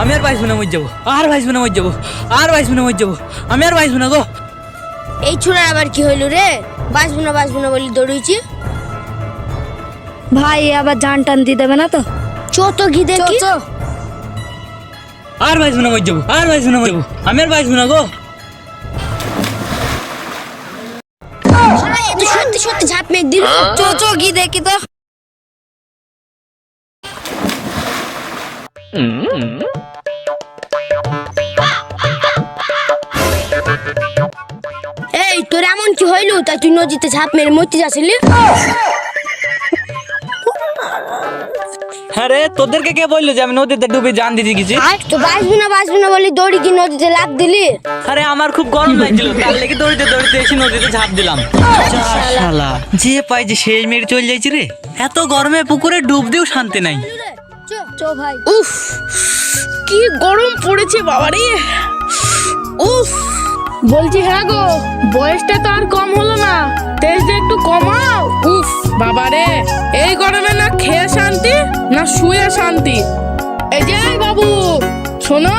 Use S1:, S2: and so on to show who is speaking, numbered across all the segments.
S1: আমি আর বাইসবো না মর যাব। আর বাইসবো না মর যাব। আর বাইসবো না মর যাব। আমি আর বাইসবো না গো।
S2: এই ছোড়ার আবার কি হইল রে? বাঁচবো না বাঁচবো না বলি দৌড়িয়েছি।
S3: ভাই আবার জান টান দিয়ে দেবে না তো?
S2: চো তো ঘি দেখি।
S1: আর বাইসবো না মর যাব। আর বাইসবো না মর যাব। আমি আর বাইসবো না গো।
S2: সত্যি সত্যি ঝাঁপ মেঘ দিল।
S3: চো চো ঘি দেখি তো।
S2: তোর এমন কি হইল? তাই তুই নদীতে ঝাঁপ মেরে মরতে যাচ্ছিলি?
S1: হ্যাঁ রে তোদেরকে কে বলল যে আমি নদীতে ডুবে জান দিতে গেছি?
S2: তো বাঁচবো না বাঁচবো না বলি দৌড়ি কি নদীতে লাভ দিলি?
S1: আরে আমার খুব গরম লাগছিল। তার লেগে দৌড়িতে দৌড়িতে এসে নদীতে ঝাঁপ দিলাম। শালা। যে পাই যে সেই মেরে চলে যাইছি রে। এত গরমে পুকুরে ডুব দিও শান্তি নাই।
S2: চো চো ভাই।
S4: উফ কি গরম পড়েছে বাবারে। উফ। বলছি হ্যাঁ গো বয়সটা তো আর কম হলো না। তেজটা একটু কমাও। উফ বাবারে এই গরমে না খেয়ে শান্তি না শুয়ে শান্তি? এই যে বাবু শোনো।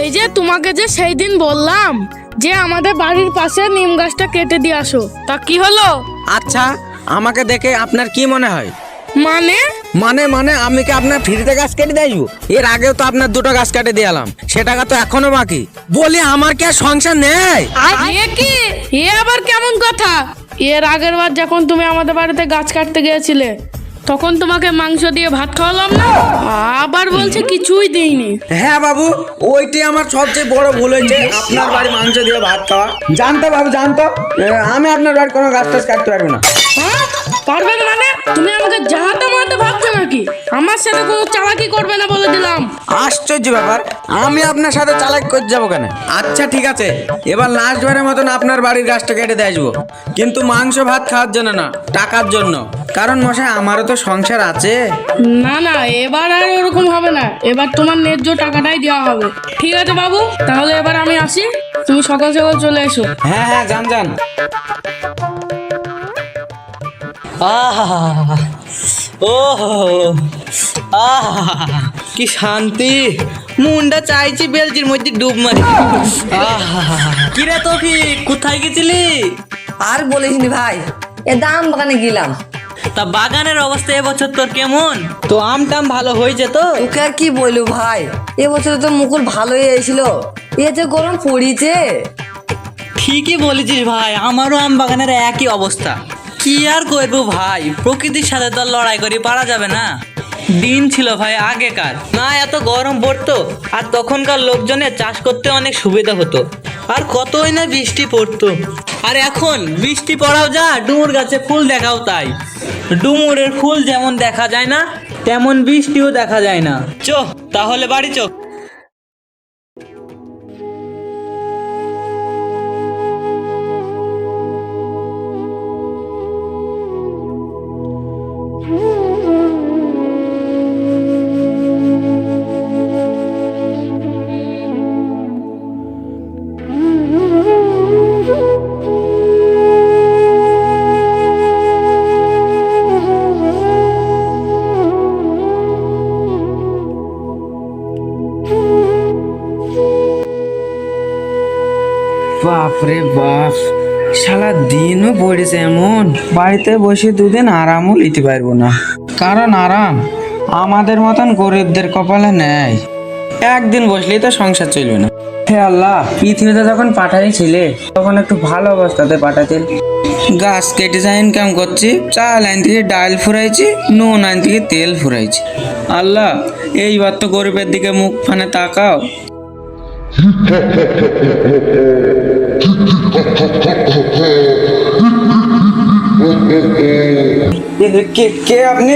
S4: এই যে তোমাকে যে সেই দিন বললাম যে আমাদের বাড়ির পাশে নিম গাছটা কেটে দিয়ে আসো। তা কি হলো?
S5: আচ্ছা আমাকে দেখে আপনার কি মনে হয়?
S4: মানে?
S5: মানে মানে আমি কি আপনার ফ্রিতে গাছ কেটে দিয়ে? এর আগেও তো আপনার দুটো গাছ কেটে দিলাম সে টাকা তো এখনও বাকি। বলি আমার কি আর সংসার নেই?
S4: এ কি? এ আবার কেমন কথা? এর আগের বার যখন তুমি আমাদের বাড়িতে গাছ কাটতে গিয়েছিলে তখন তোমাকে মাংস দিয়ে ভাত খাওয়ালাম না? আবার বলছে কিছুই দিইনি।
S5: হ্যাঁ বাবু ওইটি আমার সবচেয়ে বড় ভুল হয়েছে আপনার বাড়ি মাংস দিয়ে ভাত খাওয়া। জানতো বাবু জানতো? আমি আপনার বাড়ি কোনো গাছ টাছ কাটতে পারব না।
S4: হ্যাঁ পারবে না মানে? তুমি আমাকে নাকি আমার সাথে কোনো চালাকি করবে না বলে দিলাম।
S5: আশ্চর্য ব্যাপার আমি আপনার সাথে চালাক করে যাব কেন? আচ্ছা ঠিক আছে। এবার লাস্ট বারের মতন আপনার বাড়ির গাছটা কেটে দিয়ে আসব। কিন্তু মাংস ভাত খাওয়ার জন্য না টাকার জন্য। কারণ মশাই আমারও তো সংসার আছে।
S4: না না এবার আর ওরকম হবে না। এবার তোমার ন্যায্য টাকাটাই দেওয়া হবে। ঠিক আছে বাবু তাহলে এবার আমি আসি। তুমি সকাল সকাল চলে এসো।
S5: হ্যাঁ হ্যাঁ যান যান।
S1: আহা ও আহা কি শান্তি। মুন্ডা চাইছি বেলজির মধ্যে ডুব মারি। আহা কিরে তোফি কোথায় গেছিলি?
S6: আর বলিস নি ভাই এ দাম বাগানে গেলাম।
S1: তা বাগানের অবস্থা এবছর তোর কেমন? তো আম টাম ভালো হয়েছে তো?
S6: তোকে আর কি বলব ভাই এবছর তো মুকুল ভালোই এসেছিল। এ যে গরম পড়িছে।
S1: ঠিকই বলেছিস ভাই আমারও আম বাগানের একই অবস্থা। কি আর করব ভাই? প্রকৃতির সাথে তো লড়াই করে পারা যাবে না। দিন ছিল ভাই আগেকার। না, এত গরম পড়তো, আর তখনকার লোকজনের চাষ করতে অনেক সুবিধা হতো। আর কতই না বৃষ্টি পড়তো। আর এখন বৃষ্টি পড়াও যা ডুমুর গাছে ফুল দেখাও তাই। ডুমুরের ফুল যেমন দেখা যায় না, তেমন বৃষ্টিও দেখা যায় না। চো, তাহলে বাড়ি চো।
S5: বাপ রে বাপ সারা দিনও পড়েছে এমন। বাড়িতে বসে দুদিন আরামও নিতে পারব না। কারণ আরাম আমাদের মতন গরিবদের কপালে নেই। একদিন বসলেই তো সংসার চলবে না। হে আল্লাহ, পৃথিবীতে যখন পাঠাইছিলে তখন একটু ভালো অবস্থাতে পাঠাতেন। গাছ কেটে যা ইনকাম করছি চাল আইন থেকে ডাল ফুরাইছি, নুন আইন থেকে তেল ফুরাইছি। আল্লাহ, এইবার তো গরিবের দিকে মুখ ফানে তাকাও। কে কে আপনি?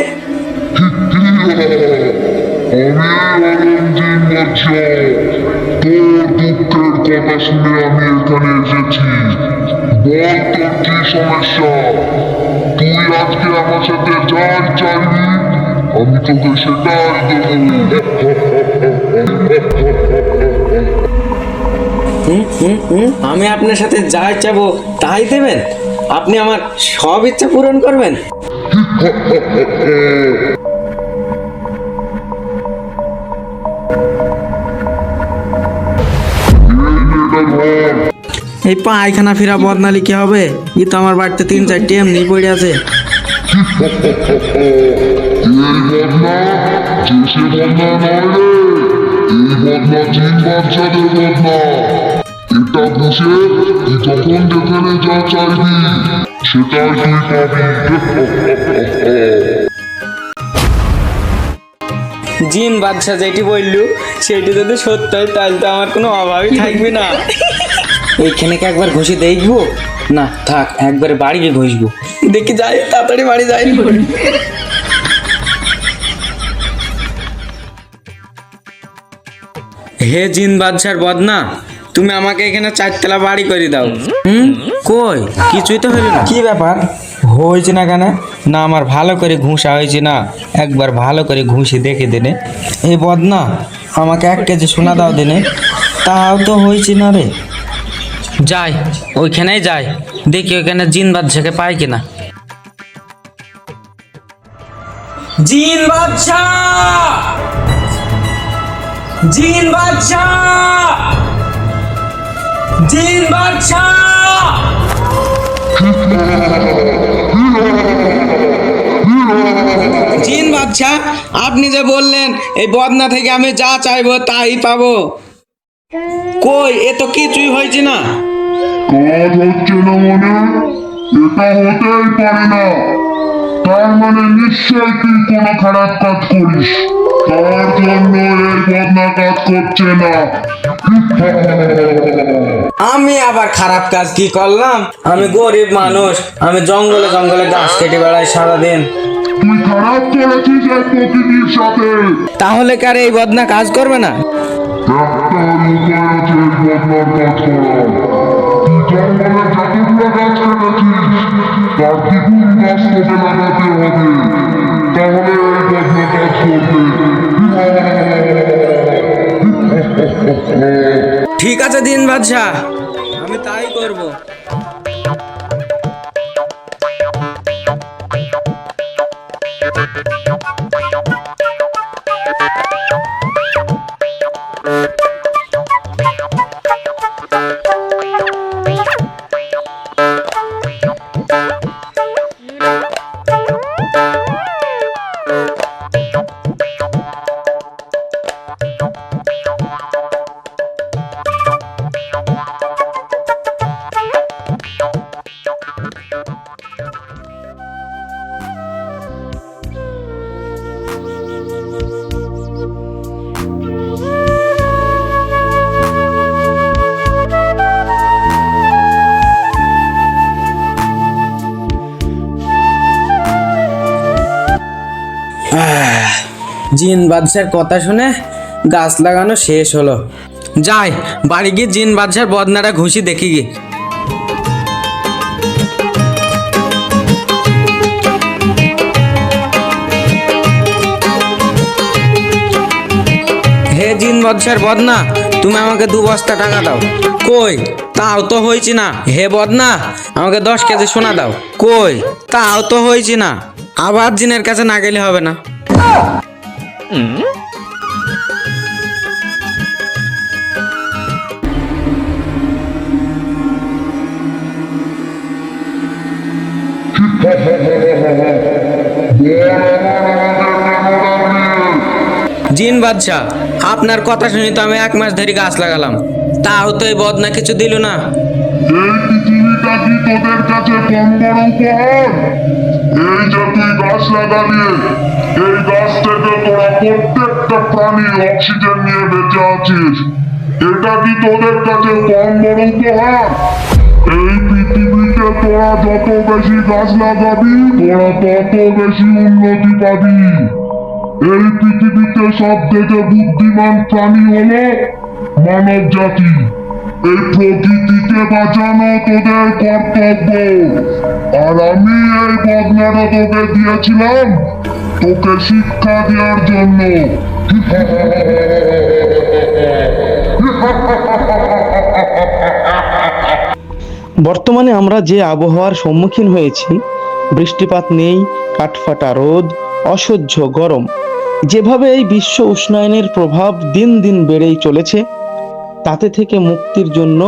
S7: আমি আনন্দিন বাচ্চা তোর দুঃখের কথা শুনে আমি এখানে এসেছি বল তোর কি সমস্যা তুই আজকে তোকে সেটাই দেবো।
S5: হুম হুম হুম। আমি আপনার সাথে যা চাবো তাই দেবেন? আপনি আমার সব ইচ্ছা পূরণ করবেন। এই পায়খানা ফেরা বদনালি কি হবে? ই তো আমার বাড়িতে তিন চারটি এমনি পড়ে আছে।
S7: বদনা। এটা বুঝে তুই তখন যেখানে যা চাইবি সেটাই তুই পাবি।
S5: জিন বাদশা যেটি বললু সেটি যদি সত্য হয় তাহলে তো আমার কোনো অভাবই থাকবে না। এইখানে কি একবার ঘষে দেখব? না থাক একবারে বাড়ি গিয়ে ঘষবো। দেখি যাই তাড়াতাড়ি বাড়ি যাই। হে জিন বাদশার বদনা তুমি আমাকে এখানে চারতলা বাড়ি করে দাও। হুম? কই? কিছুই তো হইল না। কি ব্যাপার? হয়েছে না কেন? না আমার ভালো করে ঘুষা হয়েছে না। একবার ভালো করে ঘুষি দেখে দেনে। এই বদনা আমাকে এক কেজি সোনা দাও দেনে। তাও তো হয়েছে না রে। যাই ওইখানেই যাই। দেখি ওইখানে জিন বাদশাকে পাই কিনা। জিন বাদশা জিন বাদশা জিন জিন বাদশা আপনি যে বললেন, এই বদনা থেকে আমি যা চাইব তাই পাবো। কই, এ তো কিছুই হয়েছে না।
S7: কাজ হচ্ছে না মানে? এটা হতেই পারে না। তার মানে নিশ্চয় তুই কোনো খারাপ কাজ করিস। তার জন্য এই বদনা কাজ করছে না।
S5: আমি আবার খারাপ কাজ কি করলাম? আমি গরিব মানুষ আমি জঙ্গলে জঙ্গলে গাছ কেটে বেড়াই সারাদিন।
S7: তুই খারাপ করেছিস প্রকৃতির সাথে।
S5: তাহলে কার এই বদনা কাজ করবে না?
S7: একটা উপায় আছে এই বদনার কাজ করার তুই জঙ্গলে যতগুলো গাছ কেটেছিস তার দ্বিগুণ গাছ তোকে লাগাতে হবে। তাহলে এই
S5: ঠিক আছে দিন বাদশাহ জিন বাদশার কথা শুনে গাছ লাগানো শেষ হলো। যাই, বাড়ি গিয়ে জিন বাদশার বদনাটা ঘুষি দেখি গিয়ে। হে জিন বাদশার বদনা, তুমি আমাকে দু বস্তা টাকা দাও। কই? তাও তো হয়েছে না। হে বদনা, আমাকে দশ কেজি সোনা দাও। কই? তাও তো হয়েছি না। আবার জিনের কাছে না গেলে হবে না। জিন বাদশাহ, আপনার কথা শুনি তো আমি এক মাস ধরে গাছ লাগালাম। তাও তো এই বদনা কিছু দিল না।
S7: কি তোদের কাছে কম বড় উপহার। এই যে তুই গাছ লাগালি, এই গাছ থেকে তোরা প্রত্যেকটা প্রাণী অক্সিজেন নিয়ে বেঁচে আছিস। এটা কি তোদের কাছে কম বড় উপহার? এই পৃথিবীতে তোরা যত বেশি গাছ লাগাবি, তোরা তত বেশি উন্নতি পাবি। এই পৃথিবীতে সব থেকে বুদ্ধিমান প্রাণী হলো মানব জাতি এই প্রকৃতিকে বাঁচানো তোদের কর্তব্য। আর আমি এই বদনাটা তোকে দিয়েছিলাম, তোকে শিক্ষা দেওয়ার জন্য।
S8: বর্তমানে আমরা যে আবহাওয়ার সম্মুখীন হয়েছি, বৃষ্টিপাত নেই, কাঠফাটা রোদ, অসহ্য গরম, যেভাবে এই বিশ্ব উষ্ণায়নের প্রভাব দিন দিন বেড়েই চলেছে, তাতে থেকে মুক্তির জন্য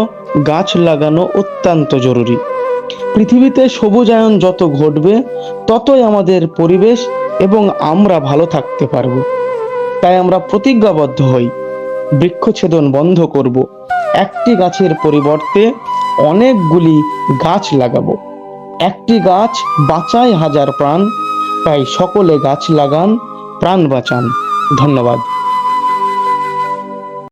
S8: গাছ লাগানো অত্যন্ত জরুরি। পৃথিবীতে সবুজায়ন যত ঘটবে, ততই আমাদের পরিবেশ এবং আমরা ভালো থাকতে পারব। তাই আমরা প্রতিজ্ঞাবদ্ধ হই। বৃক্ষছেদন বন্ধ করব। একটি গাছের পরিবর্তে অনেকগুলি গাছ লাগাবো। একটি গাছ বাঁচায় হাজার প্রাণ, তাই সকলে গাছ লাগান, প্রাণ বাঁচান। ধন্যবাদ।